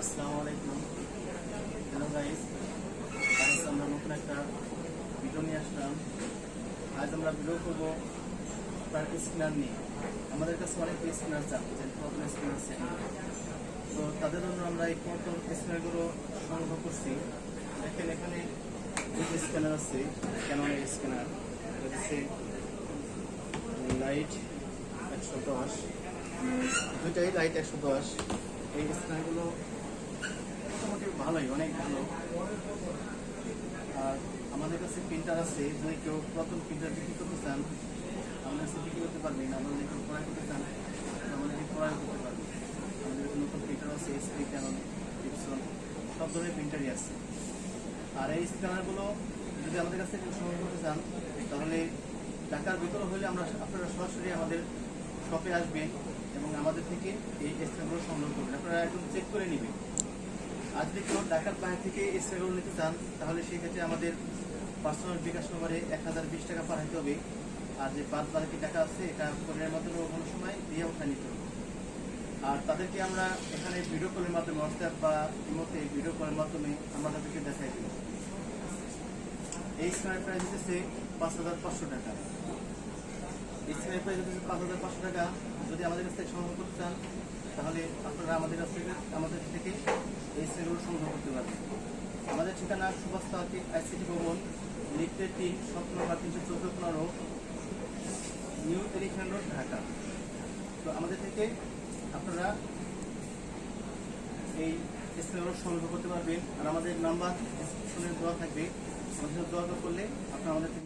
আসসালামু আলাইকুম। Hello guys আজ আমরা নতুন একটা ভিডিও নিয়ে আসলাম। আজ আমরা ভিডিও করব তার স্পিনার নিয়ে। আমাদের কাছে অনেক স্পিনার চান যে পুরাতন স্পিনার আছে তো তাদের জন্য আমরা এই পুরাতন স্পিনারগুলো সংগ্রহ করছি। দেখেন এখানে দুটো স্ক্যানার আছে, কেন স্ক্যানার হচ্ছে লাইট একশো দশ। দুইটাই লাইট একশো দশ। এই স্ক্যানারগুলো ভালোই, অনেক ভালো। আর আমাদের কাছে প্রিন্টার আছে, যদি কেউ পুরাতন প্রিন্টার বিক্রি করতে চান, আমাদের কাছে বিক্রি করতে পারবেন আমাদের কেউ ক্রয় করতে চান আমাদের ক্রয় করতে পারবেন আমাদের নতুন প্রিন্টার আছে এসপি ক্যানন টিপসন সব ধরনের প্রিন্টারই আছে। আর এই স্ক্যানারগুলো যদি আমাদের কাছে কেউ সংগ্রহ করতে চান, তাহলে ঢাকার ভিতরে হলে আমরা আপনারা সরাসরি আমাদের শপে আসবেন এবং আমাদের থেকে এই স্ক্যানগুলো সংগ্রহ করবেন। আপনারা একদম চেক করে নেবেন। আর যদি কেউ ঢাকার বাইরে থেকে স্ক্যানগুলো নিতে চান, তাহলে সেই ক্ষেত্রে আমাদের পার্সোনাল বিকাশ নম্বরে এক হাজার বিশ টাকা পাঠাতে হবে। আর যে বাদ বাকি টাকা আছে, এটা ফোনের মাধ্যমে কোনো সময় দিয়ে ওঠা নিতে হবে। আর তাদেরকে আমরা এখানে ভিডিও কলের মাধ্যমে হোয়াটসঅ্যাপ বা ইমোতে ভিডিও কলের মাধ্যমে আমরা তাদেরকে দেখাই দেব। এই স্ক্যানের প্রাইস হচ্ছে পাঁচ হাজার পাঁচশো টাকা। এই স্ক্যানের প্রাইস হচ্ছে পাঁচ হাজার পাঁচশো টাকা। যদি আমাদের কাছ থেকে সংগ্রহ করতে চান, তাহলে আপনারা আমাদের কাছ থেকে, আমাদের থেকে এই সংগ্রহ করতে আমাদের ঠিকানা আইসিটি ভবন তিন তিনশো চৌদ্দ পনেরো নিউ রোড, ঢাকা। তো আমাদের থেকে আপনারা এই স্ক্যানগুলো সংগ্রহ করতে পারবেন। আর আমাদের নাম্বার দেওয়া থাকবে। আমাদের যোগাযোগ করলে আপনারা আমাদের